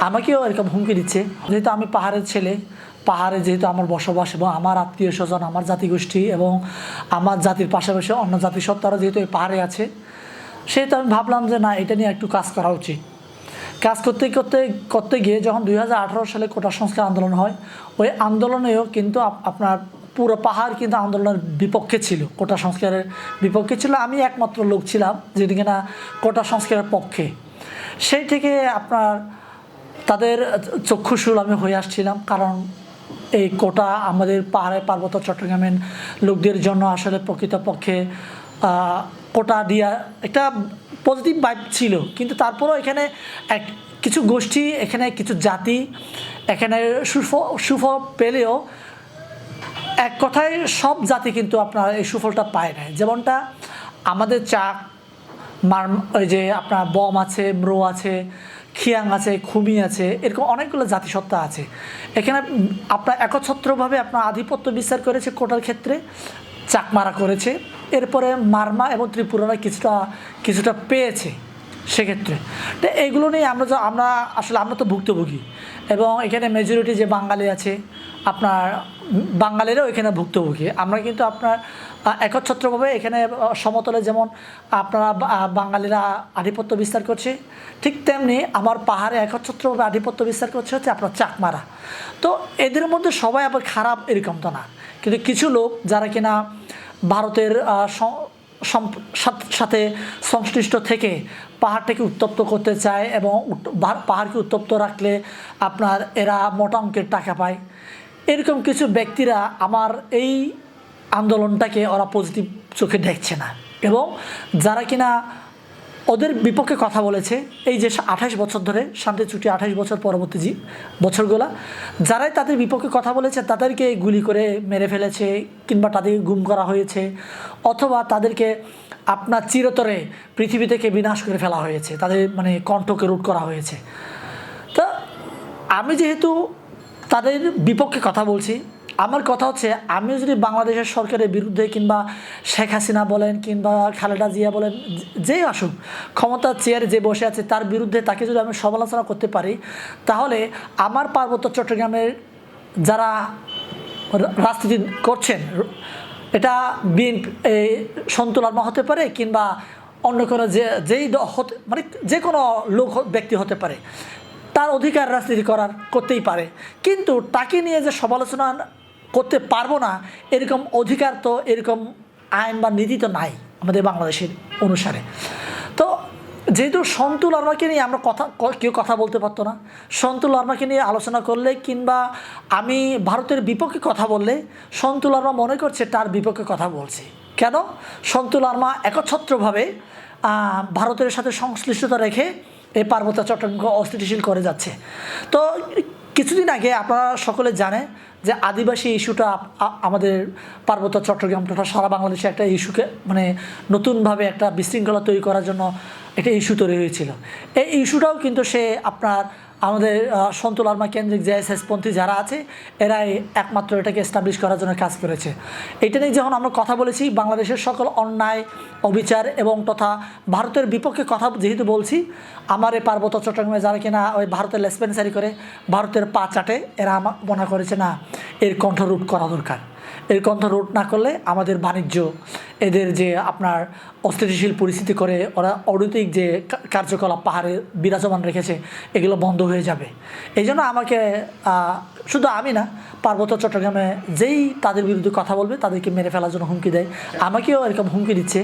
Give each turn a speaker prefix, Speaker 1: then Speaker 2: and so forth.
Speaker 1: আমাকেও এরকম হুমকি দিচ্ছে। যেহেতু আমি পাহাড়ের ছেলে, পাহাড়ে যেহেতু আমার বসবাস এবং আমার আত্মীয় স্বজন, আমার জাতিগোষ্ঠী এবং আমার জাতির পাশাপাশি অন্য জাতিসত্তারা যেহেতু এই পাহাড়ে আছে, সেহেতু আমি ভাবলাম যে না, এটা নিয়ে একটু কাজ করা উচিত। কাজ করতে করতে করতে গিয়ে যখন দুই হাজার আঠারো সালে কোটা সংস্কার আন্দোলন হয়, ওই আন্দোলনেও কিন্তু আপ- আপনার পুরো পাহাড় কিন্তু আন্দোলনের বিপক্ষে ছিল, কোটা সংস্কারের বিপক্ষে ছিল। আমি একমাত্র লোক ছিলাম যেটি কিনা কোটা সংস্কারের পক্ষে। সেই থেকে আপনার তাদের চক্ষুশূল আমি হয়ে আসছিলাম, কারণ এই কোটা আমাদের পাহাড়ে পার্বত্য চট্টগ্রামের লোকদের জন্য আসলে প্রকৃতপক্ষে কোটা দিয়া একটা পজিটিভ বাইব ছিল। কিন্তু তারপরেও এখানে এক, কিছু গোষ্ঠী, এখানে কিছু জাতি, এখানে সুফ সুফল পেলেও এক কথায় সব জাতি কিন্তু আপনার এই সুফলটা পায় না যেমনটা আমাদের চাক, মার, ওই যে আপনার বম আছে, ম্রো আছে খিয়াং আছে, খুমি আছে, এরকম অনেকগুলো জাতিসত্তা আছে। এখানে আপনার একচ্ছত্রভাবে আপনার আধিপত্য বিস্তার করেছে কোটার ক্ষেত্রে, চাকমারা করেছে, এরপরে মারমা এবং ত্রিপুরারা কিছুটা কিছুটা পেয়েছে সেক্ষেত্রে। তো এইগুলো নিয়ে আমরা যা- আমরা আসলে আমরা তো ভুক্তভোগী এবং এখানে মেজরিটি যে বাঙালি আছে, আপনার বাঙালিরাও এখানে ভুক্তভোগী। আমরা কিন্তু আপনার একচ্ছত্রভাবে এখানে সমতলে যেমন আপনারা বাঙালিরা আধিপত্য বিস্তার করছে, ঠিক তেমনি আমার পাহাড়ে একচ্ছত্রভাবে আধিপত্য বিস্তার করছে হচ্ছে আপনার চাকমারা। তো এদের মধ্যে সবাই আবার খারাপ এরকম তো না। কিন্তু কিছু লোক যারা কিনা ভারতের সাথে সংশ্লিষ্ট থেকে পাহাড়টাকে উত্তপ্ত করতে চায় এবং পাহাড়কে উত্তপ্ত রাখলে আপনার এরা মোটা অঙ্কের টাকা পায়। এরকম কিছু ব্যক্তিরা আমার এই আন্দোলনটাকে ওরা পজিটিভ চোখে দেখছে না। এবং যারা কিনা ওদের বিপক্ষে কথা বলেছে, এই যে আঠাশ বছর ধরে, শান্তি চুক্তি আঠাশ বছর পরবর্তী জি বছরগুলা, যারাই তাদের বিপক্ষে কথা বলেছে, তাদেরকে গুলি করে মেরে ফেলেছে, কিংবা তাদেরকে গুম করা হয়েছে, অথবা তাদেরকে আপনার চিরতরে পৃথিবী থেকে বিনাশ করে ফেলা হয়েছে, তাদের মানে কণ্ঠকে রুট করা হয়েছে। তা আমি যেহেতু তাদের বিপক্ষে কথা বলছি আমার কথা হচ্ছে, আমিও যদি বাংলাদেশের সরকারের বিরুদ্ধে কিংবা শেখ হাসিনা বলেন কিংবা খালেদা জিয়া বলেন যেই আসুক ক্ষমতার চেয়ারে যে বসে আছে তার বিরুদ্ধে তাকে যদি আমি সমালোচনা করতে পারি, তাহলে আমার পার্বত্য চট্টগ্রামের যারা রাজনীতি করছেন, এটা বিএনপি সন্তুল আত্মা হতে পারে কিংবা অন্য কোনো যে, যেই হতে মানে যে কোনো লোক ব্যক্তি হতে পারে, তার অধিকার রাজনীতি করার করতেই পারে। কিন্তু তাকে নিয়ে যে সমালোচনা করতে পারব না, এরকম অধিকার তো, এরকম আইন বা নীতি তো নাই আমাদের বাংলাদেশের অনুসারে। তো যেহেতু সন্তুল আর্মাকে নিয়ে আমরা কথা কেউ কথা বলতে পারতো না, সন্তুল আর্মাকে নিয়ে আলোচনা করলে কিংবা আমি ভারতের বিপক্ষে কথা বললে সন্তুল আর্মা মনে করছে তার বিপক্ষে কথা বলছি। কেন? সন্তুল আর্মা একচ্ছত্রভাবে ভারতের সাথে সংশ্লিষ্টতা রেখে এই পার্বত্য চট্টগ্রামকে অস্থিতিশীল করে যাচ্ছে। তো কিছুদিন আগে আপনারা সকলে জানে যে আদিবাসী ইস্যুটা আমাদের পার্বত্য চট্টগ্রাম তথা সারা বাংলাদেশে একটা ইস্যুকে মানে নতুনভাবে একটা বিশৃঙ্খলা তৈরি করার জন্য একটা ইস্যু তৈরি হয়েছিল। এই ইস্যুটাও কিন্তু সে আপনার আমাদের সন্তুল আর্মা কেন্দ্রিক জেএসএস পন্থী যারা আছে, এরাই একমাত্র এটাকে এস্টাবলিশ করার জন্য কাজ করেছে। এটা নিয়ে যখন আমরা কথা বলেছি, বাংলাদেশের সকল অন্যায়, অবিচার এবং তথা ভারতের বিপক্ষে কথা যেহেতু বলছি, আমার এই পার্বত্য চট্টগ্রামে যারা কিনা ওই ভারতের লেসপেন্সারি করে, ভারতের পা চাটে, এরা আমার মনে করেছে না, এর কণ্ঠ রুট করা দরকার। এর কণ্ঠ রোধ না করলে আমাদের বাণিজ্য এদের যে আপনার অস্থিতিশীল পরিস্থিতি করে ওরা অনৈতিক যে কার্যকলাপ পাহাড়ে বিরাজমান রেখেছে এগুলো বন্ধ হয়ে যাবে। এই জন্য আমাকে শুধু আমি না পার্বত্য চট্টগ্রামে যেই তাদের বিরুদ্ধে কথা বলবে তাদেরকে মেরে ফেলার জন্য হুমকি দেয়। আমাকেও এরকম হুমকি দিচ্ছে।